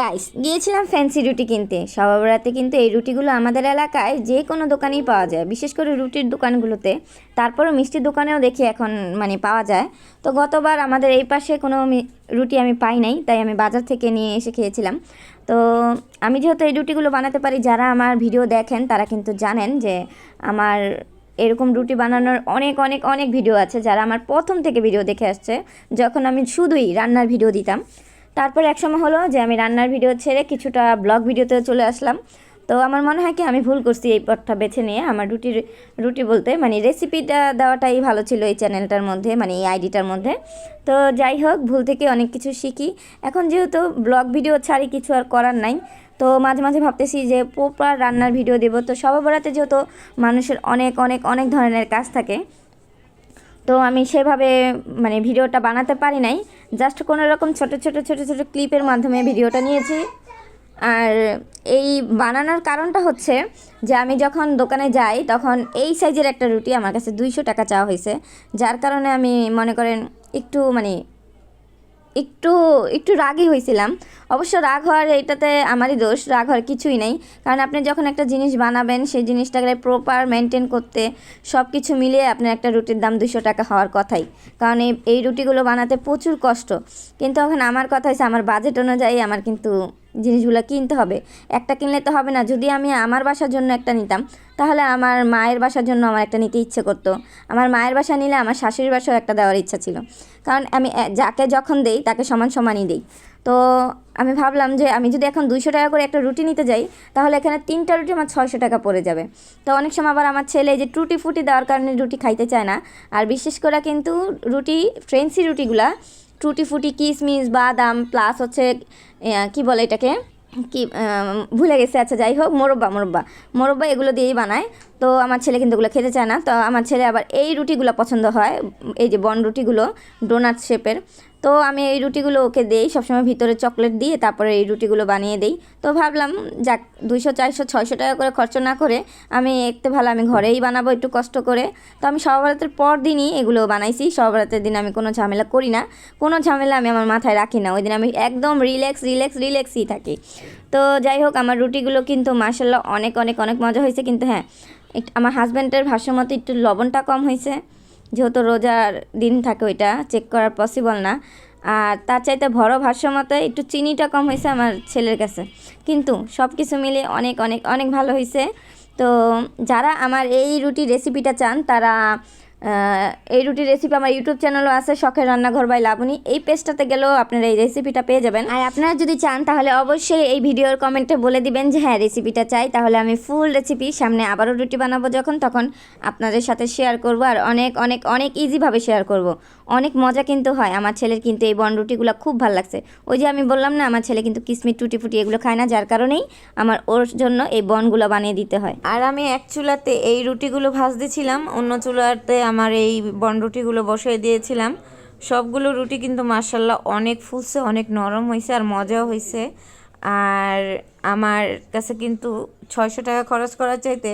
Guys গিয়েছিলাম fancy রুটি কিনতে। সবাবরাতে কিন্তু এই রুটিগুলো আমাদের এলাকায় যে কোনো দোকানেই পাওয়া যায়। বিশেষ করে রুটির দোকানগুলোতে। তারপরও মিষ্টির দোকানেও দেখি এখন মানে পাওয়া যায়। তো গতবার আমাদের এই পাশে কোনো রুটি আমি পাই নাই, তাই আমি বাজার থেকে নিয়ে এসে খেয়েছিলাম। তো আমি যেহেতু এই রুটিগুলো বানাতে পারি, যারা আমার ভিডিও দেখেন, তারা কিন্তু জানেন যে আমার এরকম রুটি বানানোর অনেক অনেক অনেক ভিডিও আছে। যারা আমার প্রথম থেকে ভিডিও দেখে আসছে, যখন আমি শুধুই রান্নার ভিডিও দিতাম তারপর এক সময় হলো যে আমি রান্নার ভিডিও ছেড়ে কিছুটা ব্লগ ভিডিওতে চলে আসলাম। তো আমার মনে হয় কি, আমি ভুল করছি এই পথটা বেছে নিয়ে। আমার রুটির রুটি বলতে মানে রেসিপিটা দেওয়াটাই ভালো ছিল এই চ্যানেলটার মধ্যে মানে এই আইডিটার মধ্যে। তো যাই হোক, ভুল থেকে অনেক কিছু শিখি। এখন যেহেতু ব্লগ ভিডিও ছাড়ি কিছু আর করার নাই, তো মাঝে মাঝে ভাবতেছি যে প্রপার রান্নার ভিডিও দেবো। তো সবার বেড়াতে যেহেতু মানুষের অনেক অনেক অনেক ধরনের কাজ থাকে তো আমি সেভাবে মানে ভিডিওটা বানাতে পারি নাই। জাস্ট কোনো রকম ছোটো ছোটো ছোটো ছোটো ক্লিপের মাধ্যমে ভিডিওটা নিয়েছি। আর এই বানানোর কারণটা হচ্ছে যে আমি যখন দোকানে যাই, তখন এই সাইজের একটা রুটি আমার কাছে দুইশো টাকা চাওয়া হয়েছে। যার কারণে আমি মনে করেন একটু মানে একটু একটু রাগই হয়েছিলাম। অবশ্য রাগ হওয়ার এটাতে আমারই দোষ, রাগ হওয়ার কিছুই নেই। কারণ আপনি যখন একটা জিনিস বানাবেন, সেই জিনিসটাকে প্রপার মেনটেন করতে সব কিছু মিলিয়ে আপনার একটা রুটির দাম দুশো টাকা হওয়ার কথাই। কারণ এই এই রুটিগুলো বানাতে প্রচুর কষ্ট। কিন্তু এখন আমার কথা হয়েছে, আমার বাজেট অনুযায়ী আমার কিন্তু জিনিসগুলো কিনতে হবে। একটা কিনলে তো হবে না। যদি আমি আমার বাসার জন্য একটা নিতাম, তাহলে আমার মায়ের বাসার জন্য আমার একটা নিতে ইচ্ছে করতো। আমার মায়ের বাসা নিলে আমার শাশুড়ির বাসাও একটা দেওয়ার ইচ্ছা ছিল। কারণ আমি যাকে যখন দেই, তাকে সমান সমানই দিই। তো আমি ভাবলাম যে, আমি যদি এখন দুইশো টাকা করে একটা রুটি নিতে যাই, তাহলে এখানে তিনটা রুটি আমার ছয়শো টাকা পড়ে যাবে। তো অনেক সময় আবার আমার ছেলে যে টুটি ফুটি দেওয়ার কারণে রুটি খাইতে চায় না। আর বিশেষ করে কিন্তু রুটি, ফ্রেন্সি রুটিগুলা টুটি ফুটি কিশমিশ বাদাম প্লাস হচ্ছে কি বলে এটাকে? কি ভুলে গেছে আচ্ছা যাই হোক, মোরব্বা মোরব্বা। মোরব্বা এগুলো দিয়েই বানায়। তো আমার ছেলে কিন্তু ওগুলো খেতে চায় না। তো আমার ছেলে আবার এই রুটিগুলো পছন্দ হয়, এই যে বন রুটিগুলো ডোনাট শেপের তো আমি এই রুটিগুলো ওকে দেই, সবসময় ভিতরে চকলেট দিয়ে তারপরে এই রুটিগুলো বানিয়ে দেই। তো ভাবলাম, যাক, দুইশো, চারশো, ছয়শো টাকা করে খরচ না করে আমি একটু ভালো আমি ঘরেই বানাবো একটু কষ্ট করে। তো আমি সবরাতের পর দিনই এগুলো বানাইছি সবরাতের দিন আমি কোনো ঝামেলা করি না। কোনো ঝামেলা আমি আমার মাথায় রাখি না, ওই দিন আমি একদম রিল্যাক্স রিল্যাক্স, রিল্যাক্সই থাকি। তো যাই হোক, আমার রুটিগুলো কিন্তু মার্শাল্লাহ অনেক অনেক অনেক মজা হয়েছে। কিন্তু হ্যাঁ আমার হাজব্যান্ডের ভাষ্য মতো একটু লবণটা কম হয়েছে। যেহেতু রোজার দিন থাকে ওইটা চেক করা পসিবল না। আর তার চাইতে ভরো ভাষ্য মতো একটু চিনিটা কম হয়েছে আমার ছেলের কাছে। কিন্তু সব কিছু মিলে অনেক অনেক অনেক ভালো হয়েছে। তো যারা আমার এই রুটি রেসিপিটা চান, তারা এই রুটির রেসিপি আমার ইউটিউব চ্যানেলও আছে, শখের রান্নাঘর বাই লাবণী। এই পেজটাতে গেলেও আপনারা এই রেসিপিটা পেয়ে যাবেন। আর আপনারা যদি চান, তাহলে অবশ্যই এই ভিডিওর কমেন্টে বলে দিবেন যে হ্যাঁ রেসিপিটা চাই। তাহলে আমি ফুল রেসিপি সামনে আবারও রুটি বানাবো যখন, তখন আপনাদের সাথে শেয়ার করব আর অনেক অনেক অনেক ইজিভাবে শেয়ার করব। অনেক মজা কিন্তু হয়। আমার ছেলের কিন্তু এই বন রুটিগুলো খুব ভালো লাগছে। ওই যে আমি বললাম না, আমার ছেলে কিন্তু কিসমিট টুটি ফুটি এগুলো খায় না, যার কারণেই আমার ওর জন্য এই বনগুলো বানিয়ে দিতে হয়। আর আমি এক চুলাতে এই রুটিগুলো ভাজতেছিলাম, অন্য চুলাতে আমার এই বন রুটিগুলো বসিয়ে দিয়েছিলাম। সবগুলো রুটি কিন্তু মার্শাল্লাহ অনেক ফুলছে, অনেক নরম হয়েছে আর মজাও হয়েছে আর আমার কাছে কিন্তু ছয়শো টাকা খরচ করার চাইতে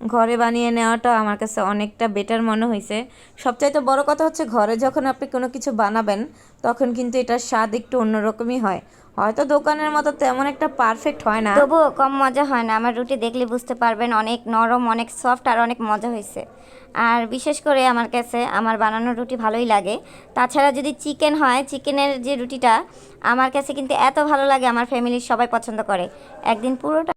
ঘরে বানিয়ে নেওয়াটা আমার কাছে অনেকটা বেটার মনে হয়েছে সবচাইতে বড় কথা হচ্ছে ঘরে যখন আপনি কোনো কিছু বানাবেন, তখন কিন্তু এটার স্বাদ একটু অন্যরকমই হয়। হয়তো দোকানের মতো তেমন একটা পারফেক্ট হয় না। তবুও কম মজা হয় না। আমার রুটি দেখলে বুঝতে পারবেন অনেক নরম, অনেক সফট আর অনেক মজা হয়েছে আর বিশেষ করে আমার কাছে আমার বানানো রুটি ভালোই লাগে। তাছাড়া যদি চিকেন হয় চিকেনের যে রুটিটা, আমার কাছে কিন্তু এত ভালো লাগে, আমার ফ্যামিলির সবাই পছন্দ করে। একদিন পুরোটা